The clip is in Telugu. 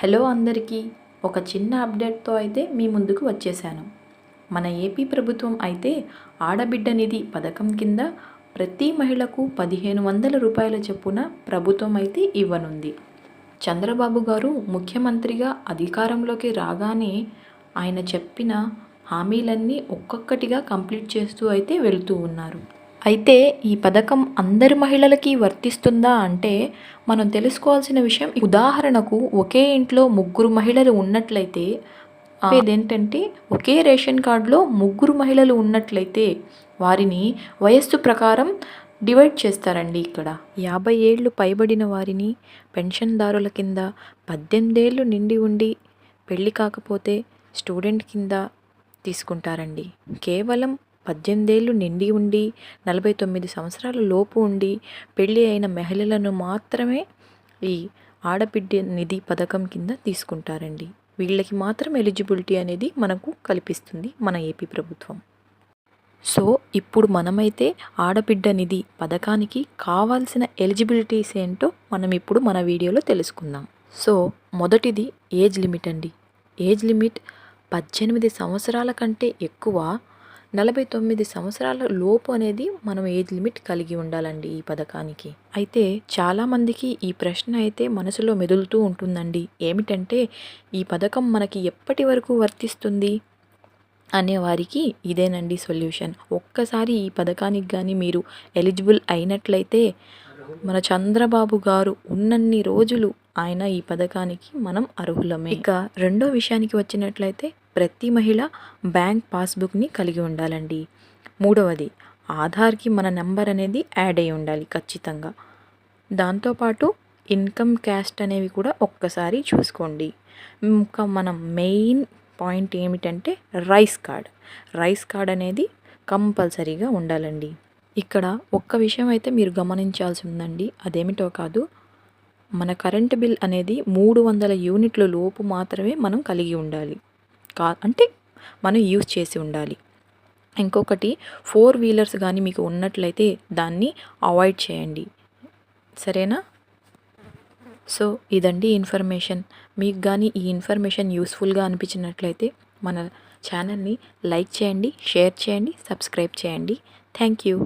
హలో అందరికీ ఒక చిన్న అప్డేట్తో అయితే మీ ముందుకు వచ్చేసాను. మన ఏపీ ప్రభుత్వం అయితే ఆడబిడ్డ నిధి పథకం కింద ప్రతి మహిళకు పదిహేను వందల రూపాయల చొప్పున ప్రభుత్వం అయితే ఇవ్వనుంది. చంద్రబాబు గారు ముఖ్యమంత్రిగా అధికారంలోకి రాగానే ఆయన చెప్పిన హామీలన్నీ ఒక్కొక్కటిగా కంప్లీట్ చేస్తూ అయితే వెళుతూ ఉన్నారు. అయితే ఈ పథకం అందరి మహిళలకి వర్తిస్తుందా అంటే మనం తెలుసుకోవాల్సిన విషయం ఉదాహరణకు ఒకే ఇంట్లో ముగ్గురు మహిళలు ఉన్నట్లయితే ఏంటంటే ఒకే రేషన్ కార్డులో ముగ్గురు మహిళలు ఉన్నట్లయితే వారిని వయస్సు ప్రకారం డివైడ్ చేస్తారండి ఇక్కడ. యాభై ఏళ్ళు పైబడిన వారిని పెన్షన్దారుల కింద పద్దెనిమిదేళ్ళు నిండి ఉండి పెళ్ళి కాకపోతే స్టూడెంట్ కింద తీసుకుంటారండి. కేవలం పద్దెనిమిదేళ్ళు నిండి ఉండి నలభై తొమ్మిది సంవత్సరాల లోపు ఉండి పెళ్ళి అయిన మహిళలను మాత్రమే ఈ ఆడబిడ్డ నిధి పథకం కింద తీసుకుంటారండి. వీళ్ళకి మాత్రం ఎలిజిబిలిటీ అనేది మనకు కల్పిస్తుంది మన ఏపీ ప్రభుత్వం. సో ఇప్పుడు మనమైతే ఆడబిడ్డ నిధి పథకానికి కావాల్సిన ఎలిజిబిలిటీస్ ఏంటో మనం ఇప్పుడు మన వీడియోలో తెలుసుకుందాం. సో మొదటిది ఏజ్ లిమిట్ అండి. ఏజ్ లిమిట్ పద్దెనిమిది సంవత్సరాల కంటే ఎక్కువ నలభై తొమ్మిది సంవత్సరాల లోపు అనేది మనం ఏజ్ లిమిట్ కలిగి ఉండాలండి ఈ పథకానికి. అయితే చాలామందికి ఈ ప్రశ్న అయితే మనసులో మెదులుతూ ఉంటుందండి. ఏమిటంటే ఈ పథకం మనకి ఎప్పటి వరకు వర్తిస్తుంది? అనేవారికి ఇదేనండి సొల్యూషన్. ఒక్కసారి ఈ పథకానికి కానీ మీరు ఎలిజిబుల్ అయినట్లయితే మన చంద్రబాబు గారు ఉన్నన్ని రోజులు ఆయన ఈ పథకానికి మనం అర్హులమే. ఇక రెండో విషయానికి వచ్చినట్లయితే ప్రతి మహిళ బ్యాంక్ పాస్బుక్ని కలిగి ఉండాలండి. మూడవది ఆధార్కి మన నెంబర్ అనేది యాడ్ అయి ఉండాలి ఖచ్చితంగా. దాంతోపాటు ఇన్కమ్ క్యాస్ట్ అనేవి కూడా ఒక్కసారి చూసుకోండి. ఇంకా మనం మెయిన్ పాయింట్ ఏమిటంటే రైస్ కార్డ్. రైస్ కార్డ్ అనేది కంపల్సరీగా ఉండాలండి. ఇక్కడ ఒక్క విషయం అయితే మీరు గమనించాల్సి ఉందండి. అదేమిటో కాదు మన కరెంటు బిల్ అనేది మూడు వందల యూనిట్ల లోపు మాత్రమే మనం కలిగి ఉండాలి. కా అంటే మనం యూజ్ చేసి ఉండాలి. ఇంకొకటి ఫోర్ వీలర్స్ కానీ మీకు ఉన్నట్లయితే దాన్ని అవాయిడ్ చేయండి. సరేనా? సో ఇదండి ఇన్ఫర్మేషన్. మీకు కానీ ఈ ఇన్ఫర్మేషన్ యూస్ఫుల్గా అనిపించినట్లయితే మన ఛానల్ని లైక్ చేయండి షేర్ చేయండి సబ్స్క్రైబ్ చేయండి. Thank you.